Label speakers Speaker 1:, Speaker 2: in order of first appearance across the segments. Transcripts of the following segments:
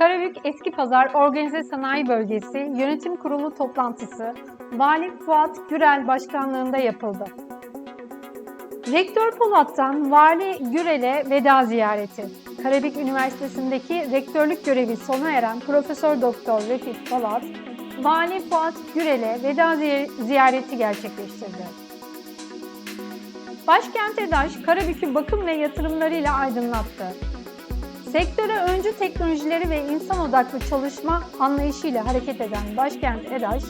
Speaker 1: Karabük Eski Pazar Organize Sanayi Bölgesi Yönetim Kurulu toplantısı Vali Fuat Gürel başkanlığında yapıldı. Rektör Polat'tan Vali Gürel'e veda ziyareti. Karabük Üniversitesi'ndeki rektörlük görevi sona eren Profesör Doktor Refik Polat, Vali Fuat Gürel'e veda ziy- ziyareti gerçekleştirdi. Başkent EDAŞ, Karabük'ü bakım ve yatırımlarıyla aydınlattı. Sektöre öncü teknolojileri ve insan odaklı çalışma anlayışıyla hareket eden Başkent EDAŞ,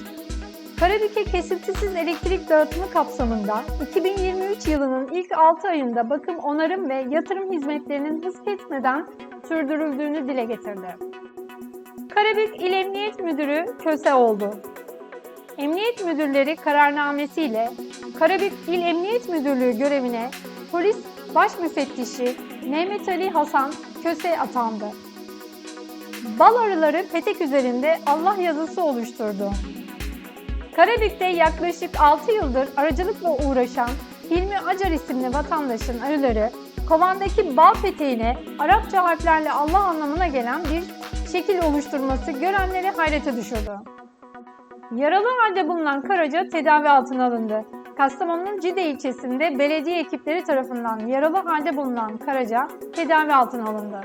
Speaker 1: Karabük'e kesintisiz elektrik dağıtımı kapsamında 2023 yılının ilk 6 ayında bakım, onarım ve yatırım hizmetlerinin hız kesmeden sürdürüldüğünü dile getirdi. Karabük İl Emniyet Müdürü köse oldu. Emniyet Müdürleri kararnamesiyle Karabük İl Emniyet Müdürlüğü görevine Polis Baş Müfettişi Mehmet Ali Hasan Köse atandı. Bal arıları petek üzerinde Allah yazısı oluşturdu. Karabük'te yaklaşık 6 yıldır aracılıkla uğraşan Hilmi Acar isimli vatandaşın arıları kovandaki bal peteğine Arapça harflerle Allah anlamına gelen bir şekil oluşturması görenleri hayrete düşürdü. Yaralı halde bulunan Karaca tedavi altına alındı. Kastamonu'nun Cide ilçesinde belediye ekipleri tarafından yaralı halde bulunan Karaca tedavi altına alındı.